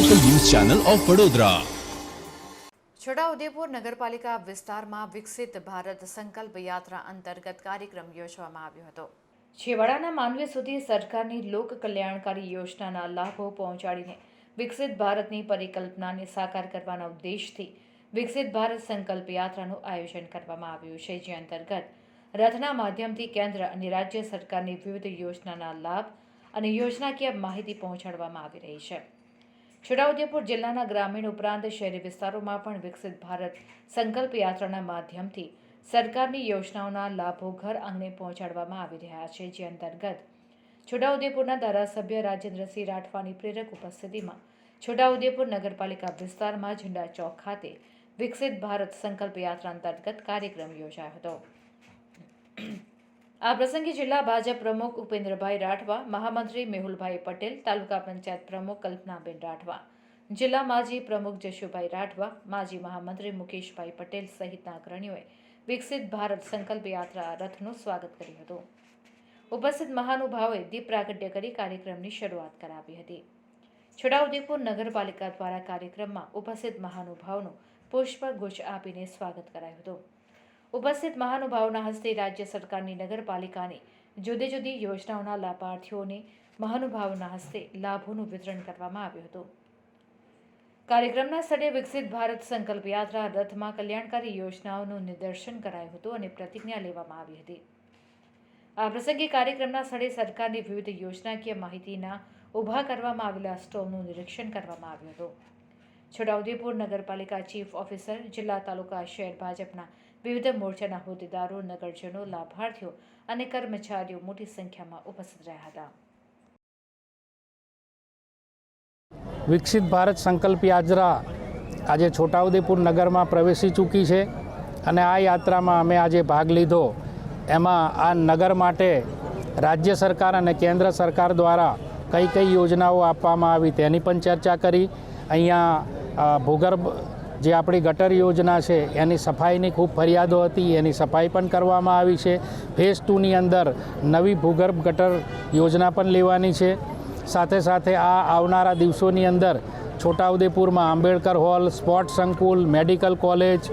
Channel of Vadodara Chhota Udepur નગરપાલિકા વિસ્તારમાં વિકસિત ભારત સંકલ્પ યાત્રા અંતર્ગત કાર્યક્રમ યોજવામાં આવ્યો હતો. છેવાડાના માનવી સુધી સરકારની લોક કલ્યાણકારી યોજનાના લાભો પહોંચાડીને વિકસિત ભારતની પરિકલ્પનાને સાકાર કરવાના ઉદ્દેશથી વિકસિત ભારત સંકલ્પ યાત્રાનું આયોજન કરવામાં આવ્યું છે જે અંતર્ગત રથના માધ્યમથી કેન્દ્ર અને રાજ્ય સરકારની વિવિધ યોજનાના લાભ અને યોજનાકીય માહિતી પહોંચાડવામાં આવી રહી છે. છોટાઉદેપુર જિલ્લાના ગ્રામીણ ઉપરાંત શહેરી વિસ્તારોમાં પણ વિકસિત ભારત સંકલ્પ યાત્રાના માધ્યમથી સરકારની યોજનાઓના લાભો ઘર આંગણે પહોંચાડવામાં આવી રહ્યા છે, જે અંતર્ગત છોટાઉદેપુરના ધારાસભ્ય રાજેન્દ્રસિંહ રાઠવાની પ્રેરક ઉપસ્થિતિમાં છોટાઉદેપુર નગરપાલિકા વિસ્તારમાં ઝંડા ચોક ખાતે વિકસિત ભારત સંકલ્પ યાત્રા અંતર્ગત કાર્યક્રમ યોજાયો હતો. આ પ્રસંગે જિલ્લા ભાજપ પ્રમુખ ઉપેન્દ્રભાઈ રાઠવા, મહામંત્રી મેહુલભાઈ પટેલ, તાલુકા પંચાયત પ્રમુખ કલ્પનાબેન રાઠવા, જિલ્લા માજી પ્રમુખ જશુભાઈ રાઠવા, માજી મહામંત્રી મુકેશભાઈ પટેલ સહિતના અગ્રણીઓએ વિકસિત ભારત સંકલ્પ યાત્રા રથનું સ્વાગત કર્યું હતું. ઉપસ્થિત મહાનુભાવોએ દીપ પ્રાગટ્ય કરી કાર્યક્રમની શરૂઆત કરાવી હતી. છોટાઉદેપુર નગરપાલિકા દ્વારા કાર્યક્રમમાં ઉપસ્થિત મહાનુભાવનું પુષ્પગુચ્છ આપીને સ્વાગત કરાયું હતું. ઉપસ્થિત મહાનુભાવોના હસ્તે રાજ્ય સરકારની નગરપાલિકાની જુદી જુદી યોજનાઓના લાભાર્થીઓને મહાનુભાવોના હસ્તે લાભોનું વિતરણ કરવામાં આવ્યું હતું. કાર્યક્રમના સ્થળે વિકસિત ભારત સંકલ્પ યાત્રા રથમાં કલ્યાણકારી યોજનાઓનું નિદર્શન કરાયું હતું અને પ્રતિજ્ઞા લેવામાં આવી હતી. આ પ્રસંગે કાર્યક્રમના સ્થળે સરકારની વિવિધ યોજનાકીય માહિતીના ઊભા કરવામાં આવેલા સ્ટોલનું નિરીક્ષણ કરવામાં આવ્યું હતું. છોટાઉદેપુર નગરપાલિકા ચીફ ઓફિસર જિલ્લા તાલુકા શહેર ભાજપના વિવિધ મોરચાના હોદ્દેદારો, નગરજનો, લાભાર્થીઓ અને કર્મચારીઓ મોટી સંખ્યામાં ઉપસ્થિત રહ્યા હતા. વિકસિત ભારત સંકલ્પ યાત્રા આજે છોટાઉદેપુર નગરમાં પ્રવેશી ચૂકી છે અને આ યાત્રામાં અમે આજે ભાગ લીધો. એમાં આ નગર માટે રાજ્ય સરકાર અને કેન્દ્ર સરકાર દ્વારા કઈ કઈ યોજનાઓ આપવામાં આવી તેની પણ ચર્ચા કરી. અહીંયા ભૂગર્ભ જે આપણી ગટર યોજના છે, એની સફાઈની ખૂબ ફરિયાદો હતી, એની સફાઈ પણ કરવામાં આવી છે. ફેઝ ટુની અંદર નવી ભૂગર્ભ ગટર યોજના પણ લેવાની છે. સાથે સાથે આ આવનારા દિવસોની અંદર છોટાઉદેપુરમાં આંબેડકર હોલ, સ્પોર્ટ્સ સંકુલ, મેડિકલ કોલેજ,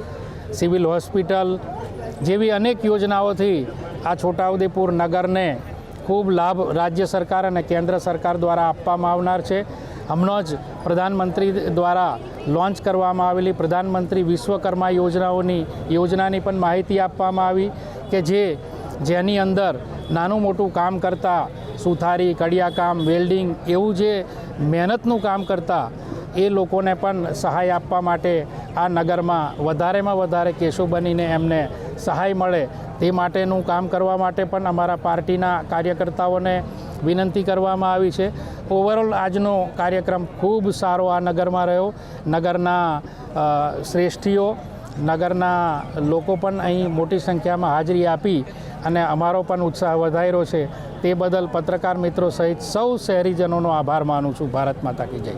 સિવિલ હોસ્પિટલ જેવી અનેક યોજનાઓથી આ છોટાઉદેપુર નગરને ખૂબ લાભ રાજ્ય સરકાર અને કેન્દ્ર સરકાર દ્વારા આપવામાં આવનાર છે. હમણાં જ પ્રધાનમંત્રી દ્વારા લોન્ચ કરવામાં આવેલી પ્રધાનમંત્રી વિશ્વકર્મા યોજનાઓની, યોજનાની પણ માહિતી આપવામાં આવી કે જે, જેની અંદર નાનું મોટું કામ કરતા સુથારી, કડિયાકામ, વેલ્ડિંગ એવું જે મહેનતનું કામ કરતા એ લોકોને પણ સહાય આપવા માટે આ નગરમાં વધારેમાં વધારે કેસો બનીને એમને સહાય મળે તે માટેનું કામ કરવા માટે પણ અમારા પાર્ટીના કાર્યકર્તાઓને વિનંતી કરવામાં આવી છે. ઓવરઓલ આજનો કાર્યક્રમ ખૂબ સારો આ નગરમાં રહ્યો. નગરના શ્રેષ્ઠીઓ, નગરના લોકો પણ અહીં મોટી સંખ્યામાં હાજરી આપી અને અમારો પણ ઉત્સાહ વધાર્યો છે. તે બદલ પત્રકાર મિત્રો સહિત સૌ શહેરીજનોનો આભાર માનું છું. ભારત માતા કી જય.